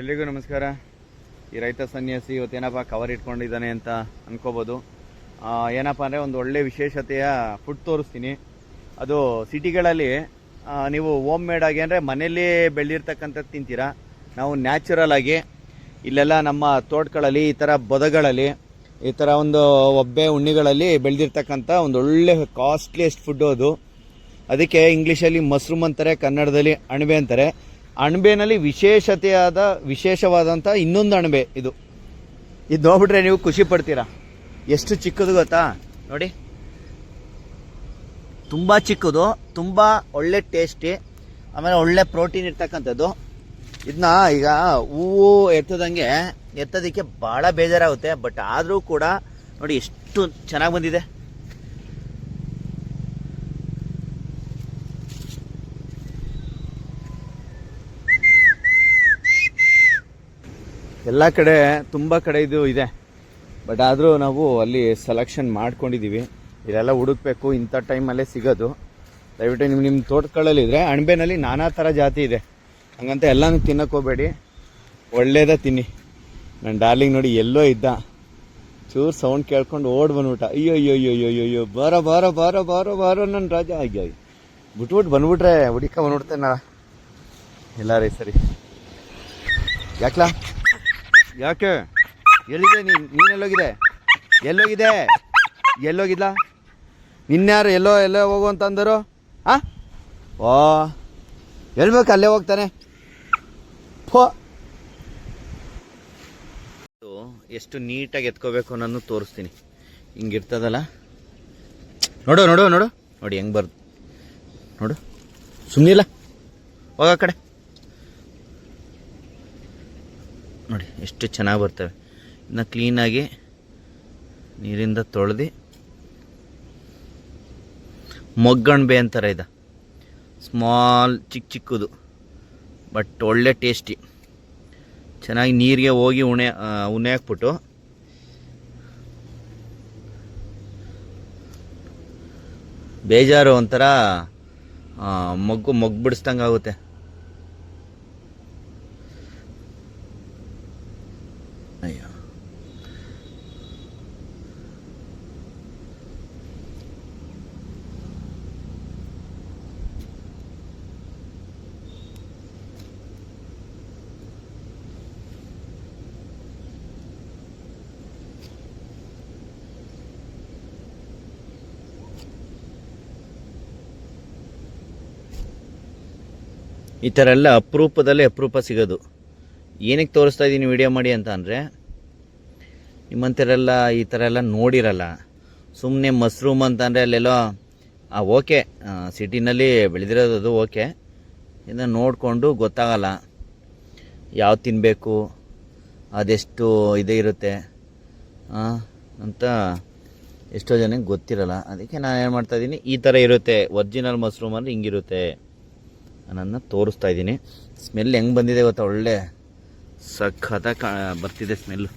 ಎಲ್ರಿಗೂ ನಮಸ್ಕಾರ. ಈ ರೈತ ಸನ್ಯಾಸಿ ಇವತ್ತೇನಪ್ಪ ಕವರ್ ಇಟ್ಕೊಂಡಿದ್ದಾನೆ ಅಂತ ಅನ್ಕೋಬೋದು. ಏನಪ್ಪ ಅಂದರೆ ಒಂದು ಒಳ್ಳೆ ವಿಶೇಷತೆಯ ಫುಡ್ ತೋರಿಸ್ತೀನಿ. ಅದು ಸಿಟಿಗಳಲ್ಲಿ ನೀವು ಹೋಮ್ ಮೇಡ್ ಆಗಿ ಅಂದರೆ ಮನೆಯಲ್ಲಿ ಬೆಳೆದಿರ್ತಕ್ಕಂಥದ್ದು ತಿಂತೀರಾ? ನಾವು ನ್ಯಾಚುರಲ್ ಆಗಿ, ಇಲ್ಲೆಲ್ಲ ನಮ್ಮ ತೋಟಗಳಲ್ಲಿ, ಈ ಥರ ಬೊದಗಳಲ್ಲಿ, ಈ ಥರ ಒಂದು ಒಬ್ಬೆ ಉಣ್ಣಿಗಳಲ್ಲಿ ಬೆಳೆದಿರ್ತಕ್ಕಂಥ ಒಂದು ಒಳ್ಳೆ ಕಾಸ್ಟ್ಲಿಯೆಸ್ಟ್ ಫುಡ್ಡು ಅದು. ಅದಕ್ಕೆ ಇಂಗ್ಲೀಷಲ್ಲಿ ಮಶ್ರೂಮ್ ಅಂತಾರೆ, ಕನ್ನಡದಲ್ಲಿ ಅಣಬೆ ಅಂತಾರೆ. ಅಣಬೆನಲ್ಲಿ ವಿಶೇಷತೆಯಾದ ವಿಶೇಷವಾದಂಥ ಇನ್ನೊಂದು ಅಣಬೆ ಇದು. ಇದು ನೋಡ್ಬಿಟ್ರೆ ನೀವು ಖುಷಿ ಪಡ್ತೀರಾ? ಎಷ್ಟು ಚಿಕ್ಕದು ಗೊತ್ತಾ? ನೋಡಿ. ತುಂಬ ಚಿಕ್ಕದು, ತುಂಬ ಒಳ್ಳೆ ಟೇಸ್ಟಿ, ಆಮೇಲೆ ಒಳ್ಳೆ ಪ್ರೋಟೀನ್ ಇರ್ತಕ್ಕಂಥದ್ದು. ಇದನ್ನ ಈಗ ಹೂವು ಎತ್ತದಂಗೆ ಎತ್ತೋದಕ್ಕೆ ಭಾಳ ಬೇಜಾರಾಗುತ್ತೆ, ಬಟ್ ಆದರೂ ಕೂಡ ನೋಡಿ ಎಷ್ಟು ಚೆನ್ನಾಗಿ ಬಂದಿದೆ. ಎಲ್ಲ ಕಡೆ ತುಂಬ ಕಡೆ ಇದು ಇದೆ. ಬಟ್ ಆದರೂ ನಾವು ಅಲ್ಲಿ ಸೆಲೆಕ್ಷನ್ ಮಾಡ್ಕೊಂಡಿದ್ದೀವಿ ಇದೆಲ್ಲ ಹುಡುಕ್ಬೇಕು, ಇಂಥ ಟೈಮಲ್ಲೇ ಸಿಗೋದು. ದಯವಿಟ್ಟು ನಿಮ್ಮ ನಿಮ್ಮ ತೋಟಗಳಲ್ಲಿದ್ದರೆ ಅಣಬೆನಲ್ಲಿ ನಾನಾ ಥರ ಜಾತಿ ಇದೆ. ಹಂಗಂತ ಎಲ್ಲನೂ ತಿನ್ನಕ್ಕೆ ಹೋಗಬೇಡಿ. ಒಳ್ಳೇದೇ ತಿನ್ನಿ. ನನ್ನ ಡಾರ್ಲಿಂಗ್ ನೋಡಿ ಎಲ್ಲೋ ಇದ್ದ. ಚೂರು ಸೌಂಡ್ ಕೇಳ್ಕೊಂಡು ಓಡ್ ಬಂದ್ಬಿಟ್ಟ ಅಯ್ಯೋ ಅಯ್ಯೋ ಅಯ್ಯೋ ಅಯ್ಯೋ ಬಾರ ಬಾರ ಬಾರ, ಬಾರೋ ಬಾರೋ ನನ್ನ ರಾಜ. ಅಯ್ಯೋ. ಬಿಟ್ಬಿಟ್ಟು ಬಂದ್ಬಿಟ್ರೆ ಹುಡುಕ ಬಂದ್ಬಿಡ್ತೇನೆ ಇಲ್ಲ ರೀ, ಸರಿ. ಯಾಕ್ಲಾ? ಯಾಕೆ? ಎಲ್ಲಿದೆ ನೀನು? ನೀನು ಎಲ್ಲೋಗಿದೆ? ಎಲ್ಲೋಗಿದೆ ಎಲ್ಲೋಗಿದ್ಲ? ನಿನ್ಯಾರು ಎಲ್ಲೋ ಎಲ್ಲೋ ಹೋಗು ಅಂತಂದರು ಆ? ಓ ಹೇಳ್ಬೇಕು ಅಲ್ಲೇ ಹೋಗ್ತಾನೆ. ಫೋ. ಎಷ್ಟು ನೀಟಾಗಿ ಎತ್ಕೋಬೇಕು ಅನ್ನೋದು ತೋರಿಸ್ತೀನಿ. ಹಿಂಗಿರ್ತದಲ್ಲ? ನೋಡು ನೋಡು ನೋಡು. ನೋಡಿ ಹೆಂಗೆ ಬರ್ದು ನೋಡು. ಸುಮ್ಮನಿಲ್ಲ ಹೋಗ ಕಡೆ. ನೋಡಿ, ಎಷ್ಟು ಚೆನ್ನಾಗಿ ಬರ್ತವೆ. ಇನ್ನು ಕ್ಲೀನಾಗಿ ನೀರಿಂದ ತೊಳೆದು ಮೊಗ್ಗಣ್ಬೆ ಅಂತಾರೆ ಇದು. ಸ್ಮಾಲ್ ಚಿಕ್ಕ ಚಿಕ್ಕದು ಬಟ್ ಒಳ್ಳೆ ಟೇಸ್ಟಿ ಚೆನ್ನಾಗಿ ನೀರಿಗೆ ಹೋಗಿ ಉಣೆ ಉಣೆ ಹಾಕ್ಬಿಟ್ಟು ಬೇಜಾರು ಒಂಥರ ಮೊಗ್ಗು ಮೊಗ್ಗು ಬಿಡಿಸ್ದಂಗೆ ಆಗುತ್ತೆ ಅಯ್ಯೋ. ಈ ಥರ ಎಲ್ಲ ಅಪರೂಪದಲ್ಲೇ ಅಪರೂಪ ಸಿಗೋದು. ಏನಕ್ಕೆ ತೋರಿಸ್ತಾ ಇದ್ದೀನಿ ವಿಡಿಯೋ ಮಾಡಿ ಅಂತ ಅಂದರೆ ನಿಮ್ಮಂಥವರೆಲ್ಲ ಈ ಥರ ಎಲ್ಲ ನೋಡಿರಲ್ಲ. ಸುಮ್ಮನೆ ಮಶ್ರೂಮ್ ಅಂತಂದರೆ ಅಲ್ಲೆಲ್ಲೋ, ಆ ಓಕೆ ಸಿಟಿನಲ್ಲಿ ಬೆಳೆದಿರೋದು ಅದು ಓಕೆ. ಇದನ್ನು ನೋಡಿಕೊಂಡು ಗೊತ್ತಾಗಲ್ಲ. ಯಾವ ತಿನ್ನಬೇಕು ಅದೆಷ್ಟು ಇದು ಇರುತ್ತೆ ಅಂತ ಎಷ್ಟೋ ಜನಕ್ಕೆ ಗೊತ್ತಿರಲ್ಲ. ಅದಕ್ಕೆ ನಾನು ಏನು ಮಾಡ್ತಾಯಿದ್ದೀನಿ ಈ ಥರ ಇರುತ್ತೆ. ಒರ್ಜಿನಲ್ ಮಶ್ರೂಮ್ ಅಂದರೆ ಹಿಂಗಿರುತ್ತೆ ಅನ್ನೋದನ್ನ ತೋರಿಸ್ತಾ ಇದ್ದೀನಿ. ಸ್ಮೆಲ್ ಹೆಂಗೆ ಬಂದಿದೆ ಗೊತ್ತಾ, ಒಳ್ಳೆ ಸಖತ್ತಾಗಿ ಕಾ ಬರ್ತಿದೆ ಸ್ಮೆಲ್ಲು